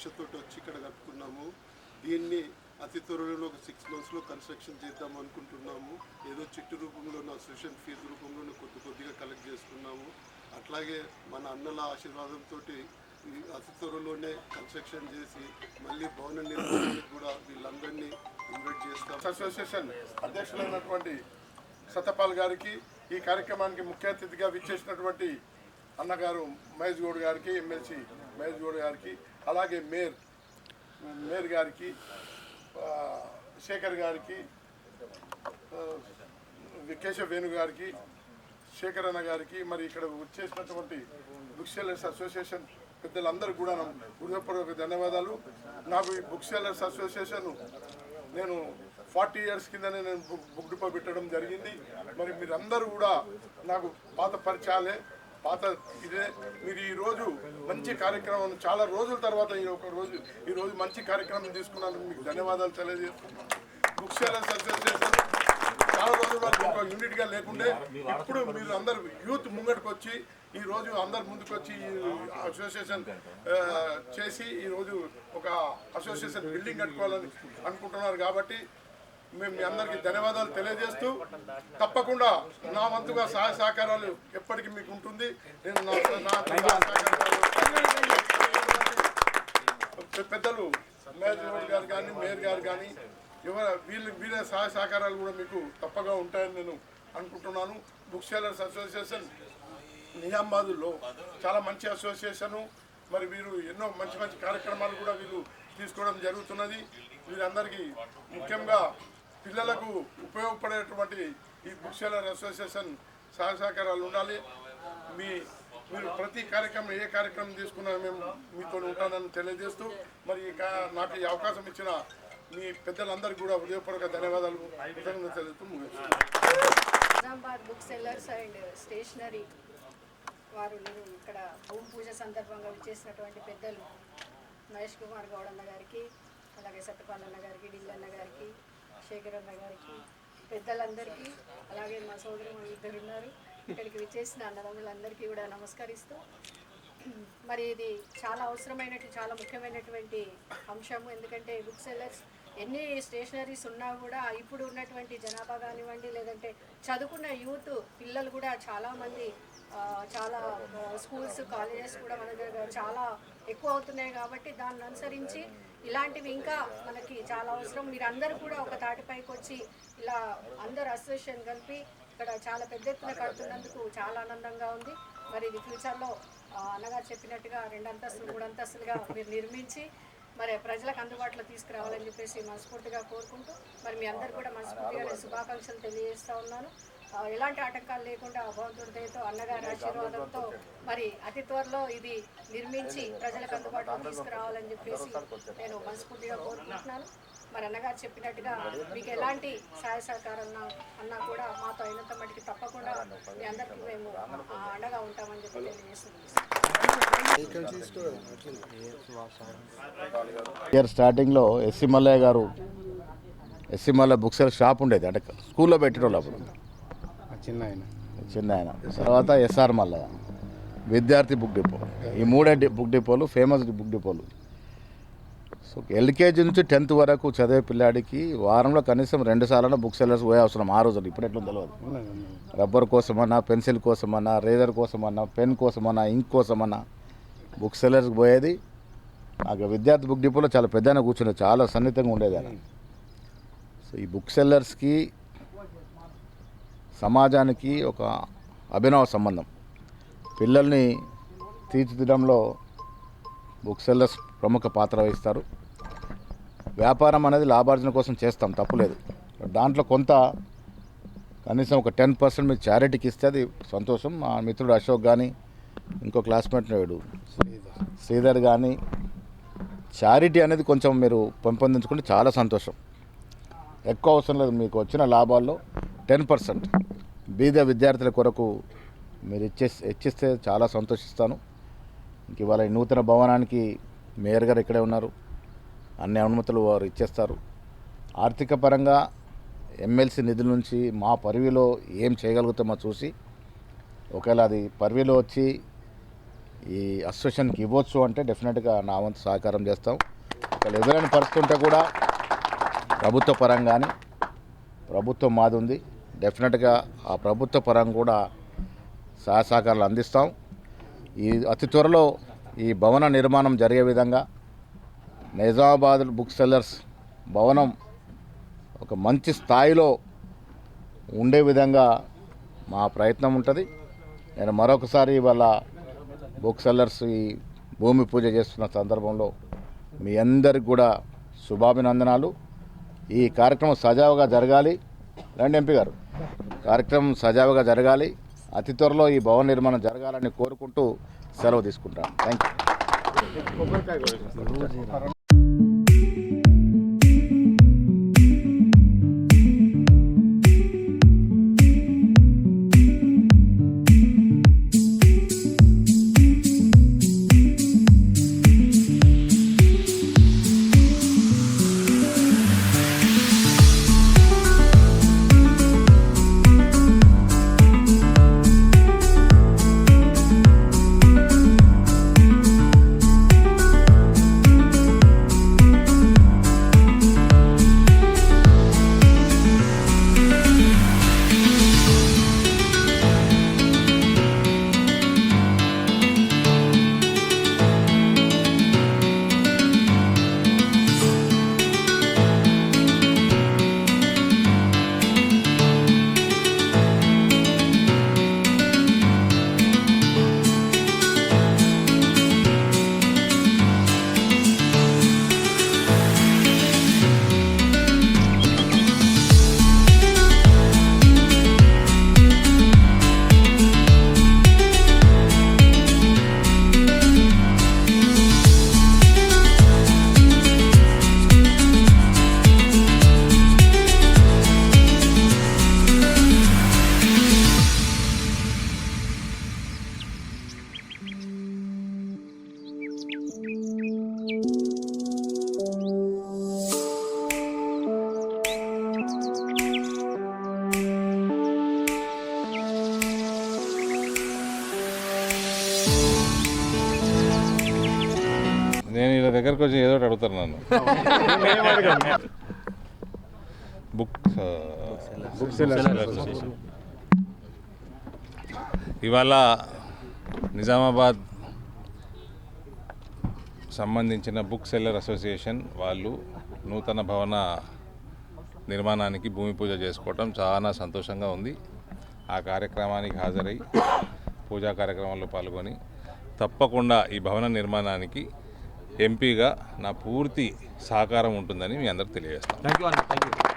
దీక్షతో వచ్చి ఇక్కడ కట్టుకున్నాము. దీన్ని అతి త్వరలో ఒక సిక్స్ మంత్స్లో కన్స్ట్రక్షన్ చేద్దాం అనుకుంటున్నాము. ఏదో చిట్టు రూపంలోనూ అసోసియేషన్ ఫీజు రూపంలోనూ కొద్ది కొద్దిగా కలెక్ట్ చేసుకున్నాము. అట్లాగే మన అన్నల ఆశీర్వాదంతో అతి త్వరలోనే కన్స్ట్రక్షన్ చేసి మళ్ళీ భవన నిర్మాణానికి కూడా వీళ్ళందరినీ ఇన్వైట్ చేస్తాం అసోసియేషన్ అధ్యక్షులైనటువంటి సతపాల్ గారికి ఈ కార్యక్రమానికి ముఖ్య అతిథిగా విచ్చేసినటువంటి అన్నగారు మహేష్ గౌడ్ గారికి ఎమ్మెల్సీ మహేష్ గౌడ్ గారికి అలాగే మేర్ మేర్ గారికి శేఖర్ గారికి కేశవ వేణు గారికి శేఖర్ అన్న గారికి మరి ఇక్కడ వచ్చేసినటువంటి బుక్ సెల్లర్స్ అసోసియేషన్ పెద్దలందరూ కూడా హృదయపూర్వక ధన్యవాదాలు. నాకు ఈ బుక్ సెల్లర్స్ అసోసియేషన్ నేను ఫార్టీ ఇయర్స్ కిందనే నేను బుక్ బుక్ డిపో పెట్టడం జరిగింది. మరి మీరందరూ కూడా నాకు పాత పరిచయాలే. పాత ఇదే మీరు ఈ రోజు మంచి కార్యక్రమం చాలా రోజుల తర్వాత ఈ ఒక రోజు ఈరోజు మంచి కార్యక్రమం తీసుకున్నందుకు మీకు ధన్యవాదాలు తెలియజేస్తున్నాను. బుక్ సెల్లర్స్ అసోసియేషన్ చాలా రోజుల వరకు ఒక యూనిట్గా లేకుండే ఇప్పుడు మీరు అందరు యూత్ ముంగటికి వచ్చి ఈ రోజు అందరు ముందుకు వచ్చి ఈ అసోసియేషన్ చేసి ఈరోజు ఒక అసోసియేషన్ బిల్డింగ్ కట్టుకోవాలని అనుకుంటున్నారు కాబట్టి మేము మీ అందరికీ ధన్యవాదాలు తెలియజేస్తూ తప్పకుండా నా వంతుగా సహాయ సహకారాలు ఎప్పటికీ మీకు ఉంటుంది. నేను పెద్దలు మేయర్ గారు కానీ మేయర్ గారు కానీ ఎవర వీళ్ళు వీళ్ళ సహాయ సహకారాలు కూడా మీకు తప్పగా ఉంటాయని నేను అనుకుంటున్నాను. బుక్ సెల్లర్స్ అసోసియేషన్ నిజామాబాద్లో చాలా మంచి అసోసియేషను. మరి వీరు ఎన్నో మంచి మంచి కార్యక్రమాలు కూడా వీరు తీసుకోవడం జరుగుతున్నది. వీరందరికీ ముఖ్యంగా పిల్లలకు ఉపయోగపడేటువంటి ఈ బుక్ సెల్లర్ అసోసియేషన్ సహాయ సహకారాలు ఉండాలి. మీ మీరు ప్రతి కార్యక్రమం ఏ కార్యక్రమం తీసుకున్నా మేము మీతో ఉంటానని తెలియజేస్తూ మరి నాకు ఈ అవకాశం ఇచ్చిన మీ పెద్దలందరికీ కూడా హృదయపూర్వక ధన్యవాదాలు. కృతజ్ఞతలు తెలుస్తూ Nizamabad book sellers and stationery వారు ఇక్కడ భూమి పూజ సందర్భంగా విచ్చేసినటువంటి పెద్దలు మహేష్ కుమార్ గౌడన్న అన్న గారికి అలాగే సత్యపాల్ అన్న గారికి డిల్లన్న అన్న గారికి శేఖరన్న గారికి పెద్దలందరికీ అలాగే మా సోదరు ఇద్దరు ఉన్నారు ఇక్కడికి విచ్చేసిన అన్నదమ్ములందరికీ కూడా నమస్కరిస్తూ మరి ఇది చాలా అవసరమైనట్టు చాలా ముఖ్యమైనటువంటి అంశము. ఎందుకంటే బుక్ సెల్లర్స్ ఎన్ని స్టేషనరీస్ ఉన్నా కూడా ఇప్పుడు ఉన్నటువంటి జనాభా కానివ్వండి లేదంటే చదువుకున్న యూత్ పిల్లలు కూడా చాలామంది చాలా స్కూల్స్ కాలేజెస్ కూడా మన దగ్గర చాలా ఎక్కువ అవుతున్నాయి కాబట్టి దాన్ని అనుసరించి ఇలాంటివి ఇంకా మనకి చాలా అవసరం. మీరందరూ కూడా ఒక తాటిపైకి వచ్చి ఇలా అందరు అసోసియేషన్ కలిపి ఇక్కడ చాలా పెద్ద ఎత్తున కడుతున్నందుకు చాలా ఆనందంగా ఉంది. మరి ఇది ఫ్యూచర్లో అన్నగారు చెప్పినట్టుగా రెండు అంతస్తులు మూడు అంతస్తులుగా మీరు నిర్మించి మరి ప్రజలకు అందుబాటులో తీసుకురావాలని చెప్పేసి మనస్ఫూర్తిగా కోరుకుంటూ మరి మీ అందరు కూడా మనస్ఫూర్తిగా శుభాకాంక్షలు తెలియజేస్తూ ఉన్నాను. ఎలాంటి ఆటంకాలు లేకుండా భగవంతుడి దయతో అన్నగారి ఆశీర్వాదంతో మరి అతి త్వరలో ఇది నిర్మించి ప్రజలకు అందుబాటులో తీసుకురావాలని చెప్పేసి నేను మనస్ఫూర్తిగా కోరుకుంటున్నాను. మరి అన్నగారు చెప్పినట్టుగా మీకు ఎలాంటి సహాయ సహకారం అన్నా కూడా మాతో అయినంత మటుకు తప్పకుండా మీ అందరికీ మేము ఆ, అండగా ఉంటామని చెప్పి తెలియజేస్తున్నాం. ఇయర్ స్టార్టింగ్లో SC Mallaiah garu SC Mallaiah book sell shop ఉండేది అంటే స్కూల్లో పెట్టేటోళ్ళు అప్పుడు. చిన్న ఆయన చిన్న ఆయన తర్వాత ఎస్ఆర్ మల్లయ్య విద్యార్థి బుక్ డిపో. ఈ మూడే డి- బుక్ డిపోలు ఫేమస్ బుక్ డిపోలు. సో ఎల్కేజీ నుంచి టెన్త్ వరకు చదివే పిల్లాడికి వారంలో కనీసం రెండు సార్లు బుక్ సెల్లర్స్ పోయే అవసరం ఆ రోజులు ఇప్పుడు ఎట్లా తెలియదు రబ్బర్ కోసమన్నా పెన్సిల్ కోసమన్నా రేజర్ కోసమన్నా పెన్ కోసమన్నా ఇంక్ కోసమన్నా బుక్ సెల్లర్స్కి పోయేది. నాకు విద్యార్థి బుక్ డిపోలో చాలా పెద్దగా కూర్చునేది చాలా సన్నిహితంగా ఉండేది సో ఈ బుక్ సెల్లర్స్కి సమాజానికి ఒక అభినవ సంబంధం. పిల్లల్ని తీర్చిదిద్దడంలో బుక్ సెల్లర్స్ ప్రముఖ పాత్ర వహిస్తారు. వ్యాపారం అనేది లాభార్జన కోసం చేస్తాం తప్పులేదు. దాంట్లో కొంత కనీసం ఒక టెన్ పర్సెంట్ మీరు చారిటీకి ఇస్తే అది సంతోషం. మా మిత్రుడు అశోక్ కానీ ఇంకో క్లాస్మేట్ నాయుడు శ్రీధర్ కానీ చారిటీ అనేది కొంచెం మీరు పెంపొందించుకుంటే చాలా సంతోషం. ఎక్కువ అవసరం లేదు మీకు వచ్చిన లాభాల్లో టెన్ పర్సెంట్. బీద విద్యార్థుల కొరకు మీరు ఇచ్చే ఇచ్చిస్తే చాలా సంతోషిస్తాను. ఇంక ఇవాళ నూతన భవనానికి మేయర్ గారు ఇక్కడే ఉన్నారు. అన్ని అనుమతులు వారు ఇచ్చేస్తారు. ఆర్థిక పరంగా ఎమ్మెల్సీ నిధుల నుంచి మా పరివిలో ఏం చేయగలుగుతామో చూసి ఒకవేళ అది పరివిలో వచ్చి ఈ అసోసియేషన్కి ఇవ్వచ్చు అంటే డెఫినెట్గా నా వంతు సహకారం చేస్తాం. ఒకవేళ ఎదురైన పరిస్థితి ఉంటే కూడా ప్రభుత్వ పరంగానే ప్రభుత్వం మాది ఉంది. డెఫినెట్గా ఆ ప్రభుత్వ పరం కూడా సహాయ సహకారాలు అందిస్తాం. ఈ అతి త్వరలో ఈ భవన నిర్మాణం జరిగే విధంగా నిజామాబాద్ బుక్ సెల్లర్స్ భవనం ఒక మంచి స్థాయిలో ఉండే విధంగా మా ప్రయత్నం ఉంటుంది. నేను మరొకసారి ఇవాళ బుక్ సెల్లర్స్ ఈ భూమి పూజ చేస్తున్న సందర్భంలో మీ అందరికి కూడా శుభాభినందనాలు. ఈ కార్యక్రమం సజావుగా జరగాలి. రండి ఎంపీ గారు. కార్యక్రమం సజావుగా జరగాలి. అతి త్వరలో ఈ భవన నిర్మాణం జరగాలని కోరుకుంటూ సెలవు తీసుకుంటాను థ్యాంక్ యూ వచ్చి ఏదో ఒకటి అడుగుతారు నన్ను. బుక్ ఇవాళ నిజామాబాద్ సంబంధించిన బుక్ సెల్లర్ అసోసియేషన్ వాళ్ళు నూతన భవన నిర్మాణానికి భూమి పూజ చేసుకోవటం చాలా సంతోషంగా ఉంది. ఆ కార్యక్రమానికి హాజరై పూజా కార్యక్రమాల్లో పాల్గొని తప్పకుండా ఈ భవన నిర్మాణానికి ఎంపీగా నా పూర్తి సహకారం ఉంటుందని మీ అందరికి తెలియజేస్తాను. థ్యాంక్ యూ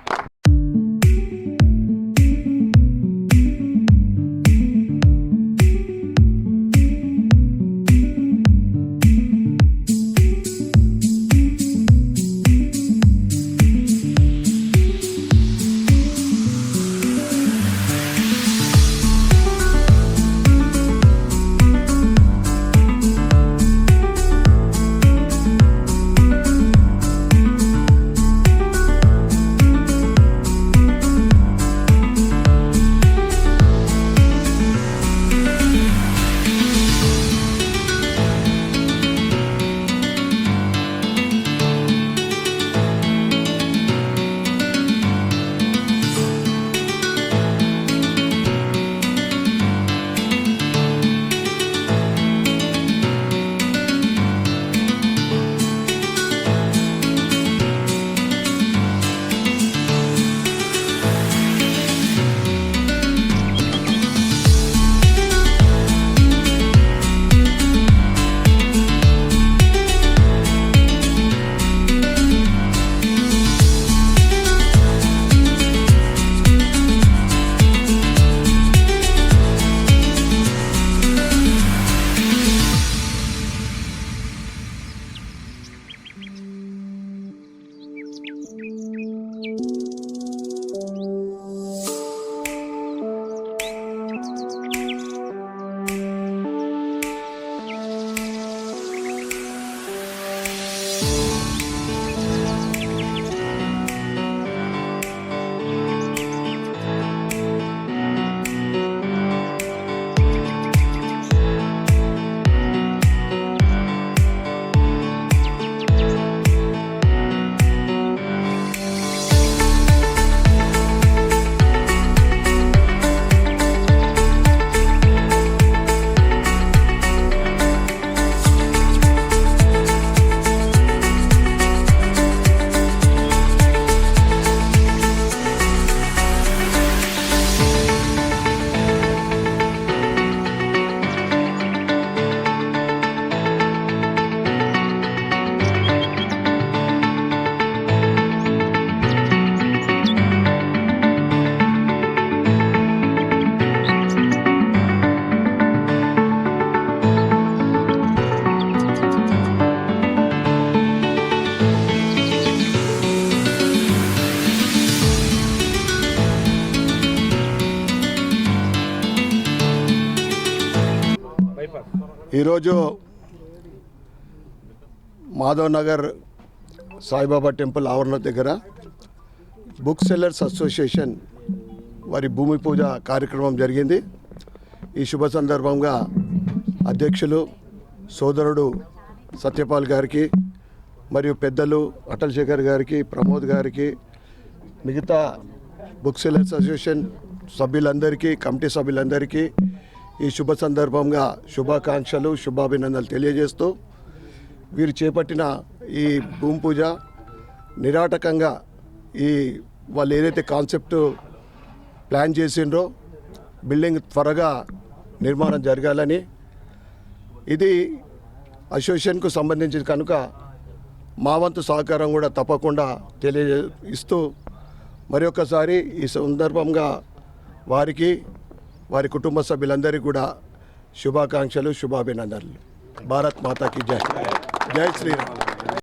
ఈరోజు మాధవ్ నగర్ సాయిబాబా టెంపుల్ ఆవరణ దగ్గర బుక్ సెల్లర్స్ అసోసియేషన్ వారి భూమి పూజ కార్యక్రమం జరిగింది. ఈ శుభ సందర్భంగా అధ్యక్షులు సోదరుడు సత్యపాల్ గారికి మరియు పెద్దలు అటల్ శేఖర్ గారికి ప్రమోద్ గారికి మిగతా బుక్ సెల్లర్స్ అసోసియేషన్ సభ్యులందరికీ కమిటీ సభ్యులందరికీ ఈ శుభ సందర్భంగా శుభాకాంక్షలు శుభాభినందనలు తెలియజేస్తూ వీరు చేపట్టిన ఈ భూమి పూజ నిరాటకంగా ఈ వాళ్ళు ఏదైతే కాన్సెప్ట్ ప్లాన్ చేసిండ్రో బిల్డింగ్ త్వరగా నిర్మాణం జరగాలని ఇది అసోసియేషన్కు సంబంధించి కనుక మా వంతు సహకారం కూడా తప్పకుండా తెలియజే ఇస్తూ మరి ఒక్కసారి ఈ సందర్భంగా వారికి వారి కుటుంబ సభ్యులందరికీ కూడా శుభాకాంక్షలు శుభాభినందనలు. భారత్ మాతాకి జై. జై శ్రీరామ్.